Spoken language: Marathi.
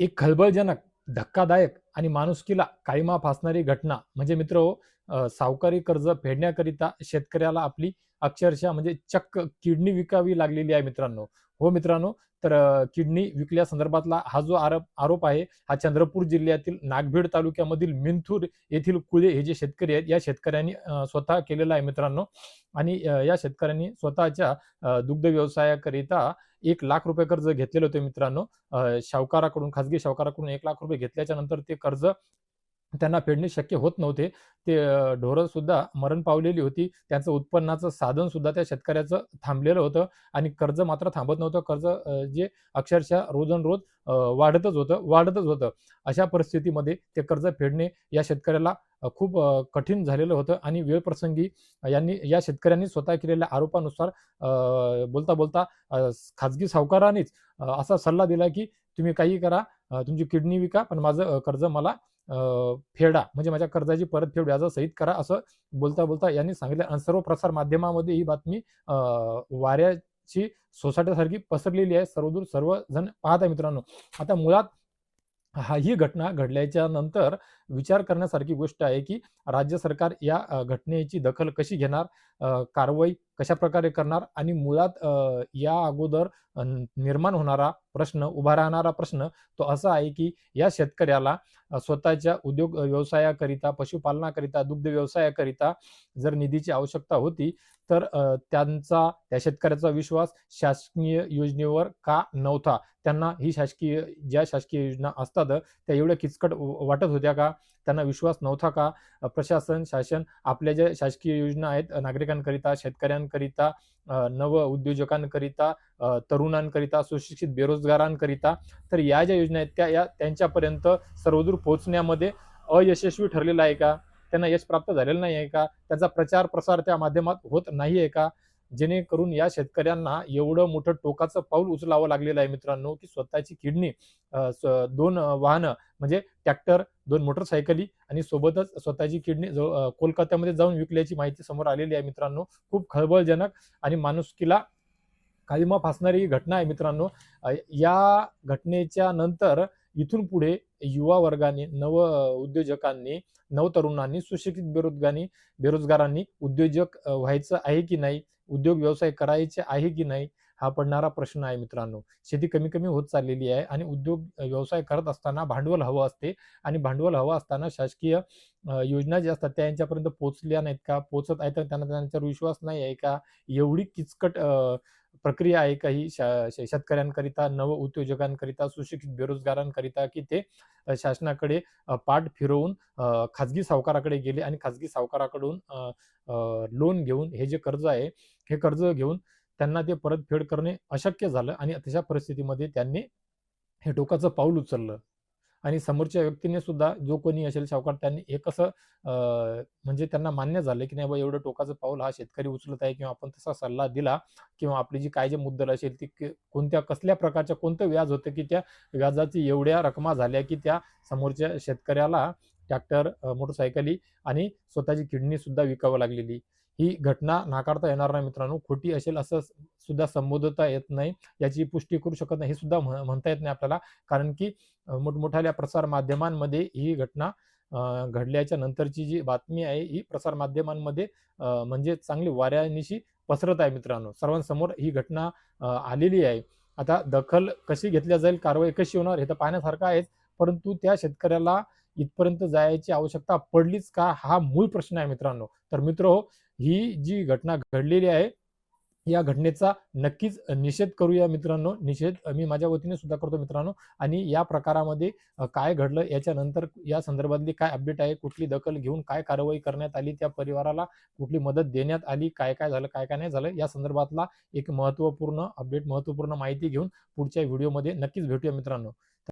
एक खळबळजनक, धक्कादायक आणि माणुसकीला काळीमा फासणारी घटना म्हणजे मित्र हो सावकारी कर्ज फेडण्याकरिता शेतकऱ्याला आपली अक्षरशः म्हणजे चक्क किडनी विकावी लागलेली आहे मित्रांनो. हो मित्रांनो, तर किडनी विकल्या संदर्भातला हा जो आरोप आरोप आहे, हा चंद्रपूर जिल्ह्यातील नागभीड तालुक्यामधील मिंथूर येथील कुळे हे जे शेतकरी आहेत, या शेतकऱ्यांनी स्वतः केलेला आहे मित्रांनो. आणि या शेतकऱ्यांनी स्वतःच्या दुग्ध व्यवसायाकरिता एक लाख रुपये कर्ज घेतलेलं होतं मित्रांनो. शावकाराकडून खासगी सावकाराकडून, एक लाख रुपये घेतल्याच्या नंतर ते कर्ज त्यांना फेडणे शक्य होत नव्हते. ते ढोरं ढोरंसुद्धा मरण पावलेली होती. त्यांचं उत्पन्नाचं साधनसुद्धा त्या शेतकऱ्याचं थांबलेलं होतं आणि कर्ज मात्र थांबत नव्हतं. कर्ज जे अक्षरशः रोजनरोज वाढतच होतं, वाढतच होतं. अशा परिस्थितीमध्ये ते कर्ज फेडणे या शेतकऱ्याला खूप कठीण झालेलं होतं आणि वेळप्रसंगी यांनी या शेतकऱ्यांनी स्वतः केलेल्या आरोपानुसार बोलता-बोलता खाजगी सावकारानेच असा सल्ला दिला, की तुम्ही काही करा, तुमची किडनी विका, पण माझं कर्ज मला फेडा. म्हणजे माझ्या कर्जाची परतफेड व्याजासहित करा, असं बोलता-बोलता यांनी सांगितलं आणि सर्व प्रसार माध्यमामध्ये ही बातमी वाऱ्याची सोसाट्यासारखी पसरलेली आहे. सर्वदूर सर्वजण पाहत आहे मित्रांनो. आता मुळात हा ही घटना घडल्याच्या नंतर विचार करण्यासारखी गोष्ट आहे, की राज्य सरकार या घटनेची दखल कशी घेणार, कारवाई कशा प्रकारे करणार आणि मुळात या अगोदर निर्माण होणारा प्रश्न, उभा राहणारा प्रश्न तो असा आहे, की या शेतकऱ्याला स्वतःच्या उद्योग व्यवसायाकरिता, पशुपालनाकरिता, दुग्ध व्यवसायाकरिता जर निधीची आवश्यकता होती, तर त्यांचा त्या शेतकऱ्याचा विश्वास शासकीय योजनेवर का नव्हता? त्यांना ही शासकीय ज्या शासकीय योजना असतात, त्या एवढ्या किचकट व वाटत होत्या का? त्यांना विश्वास नव्हता का? प्रशासन, शासन आपल्या ज्या शासकीय योजना आहेत नागरिकांकरिता, शेतकऱ्यांकरिता, नव उद्योजकांकरिता तरुणांकरिता, सुशिक्षित बेरोजगारांकरिता, तर या ज्या योजना आहेत, त्या या त्यांच्यापर्यंत सर्वदूर पोहोचण्यामध्ये अयशस्वी ठरलेला आहे का? त्यांना यश प्राप्त झालेलं नाही आहे का? त्याचा प्रचार, प्रसार त्या माध्यमात होत नाही आहे का? जेणेकरून या शेतकऱ्यांना एवढं मोठं टोकाचं पाऊल उचलावं लागलेलं आहे मित्रांनो, की स्वतःची किडनी दोन स 2 वाहनं म्हणजे ट्रॅक्टर, दोन मोटरसायकली आणि सोबतच स्वतःची किडनी जवळ कोलकात्यामध्ये जाऊन विकल्याची माहिती समोर आलेली आहे मित्रांनो. खूप खळबळजनक आणि माणुसकीला काळिमा फासणारी ही घटना आहे मित्रांनो. या घटनेच्या नंतर इथून पुढे युवा वर्गाने, नव उद्योजकांनी, नवतरुणांनी, सुशिक्षित बेरोजगारी बेरोजगारांनी उद्योजक व्हायचं आहे की नाही? उद्योग व्यवसाय करायचे आहे की नाही? हा पडणारा प्रश्न आहे मित्रांनो. शेती कमी-कमी होत चाललेली आहे आणि उद्योग व्यवसाय करत असताना भांडवल हवं असते आणि भांडवल हवं असताना शासकीय योजना ज्या असतात त्या यांच्यापर्यंत पोहोचल्या नाहीत का? पोहोचत आहेत त्यांना त्यांच्यावर विश्वास नाही आहे का? एवढी किचकट प्रक्रिया आहे का ही शा शे शेतकऱ्यांकरिता, सुशिक्षित बेरोजगारांकरिता, की ते शासनाकडे पाठ फिरवून खाजगी सावकाराकडे गेले आणि खाजगी सावकाराकडून लोन घेऊन हे जे कर्ज आहे, हे कर्ज घेऊन त्यांना ते परतफेड करणे अशक्य झालं आणि तशा परिस्थितीमध्ये त्यांनी हे टोकाचं पाऊल उचललं. आणि समोरच्या व्यक्तीने सुद्धा जो कोणी असेल सावकार त्यांनी हे कसं म्हणजे त्यांना मान्य झालं, की नाही बाबा एवढं टोकाचं पाऊल हा शेतकरी उचलत आहे किंवा आपण तसा सल्ला दिला किंवा आपली जी काय जे मुद्दल असेल ती कोणत्या कसल्या प्रकारच्या कोणतं व्याज होतं, की त्या व्याजाची एवढ्या रकमा झाल्या, की त्या समोरच्या शेतकऱ्याला ट्रॅक्टर, मोटरसायकली आणि स्वतःची किडनी सुद्धा विकावं लागलेली. ही घटना नाकारता येणार नाही मित्रांनो. खोटी असेल असं सुद्धा संबोधता येत नाही. याची पुष्टी करू शकत नाही हे सुद्धा म्हणता येत नाही आपल्याला. कारण की मोठमोठ्या प्रसार माध्यमांमध्ये ही घटना घडल्याच्या नंतरची जी बातमी आहे, ही प्रसार माध्यमांमध्ये म्हणजे चांगली वाऱ्यानिशी पसरत आहे मित्रांनो. सर्वांसमोर ही घटना आलेली आहे. आता दखल कशी घेतल्या जाईल, कारवाई कशी होणार हे तर पाहण्यासारखं आहेच. परंतु त्या शेतकऱ्याला इथपर्यंत जायची आवश्यकता पडलीच का? हा मूळ प्रश्न आहे मित्रांनो. तर मित्र हो ही जी घटना घडलेली आहे, या घटनेचा नक्कीच निषेध करूया मित्रांनो. निषेध मी माझ्या वतीने सुद्धा करतो मित्रांनो आणि या प्रकारामध्ये काय घडलं याच्यानंतर या संदर्भातली काय अपडेट आहे, कुठली दखल घेऊन काय कारवाई करण्यात आली, त्या परिवाराला कुठली मदत देण्यात आली, काय-काय झालं, काय-काय नाही झालं, या संदर्भातला एक महत्त्वपूर्ण अपडेट, महत्त्वपूर्ण माहिती घेऊन पुढच्या व्हिडिओमध्ये नक्कीच भेटूया मित्रांनो.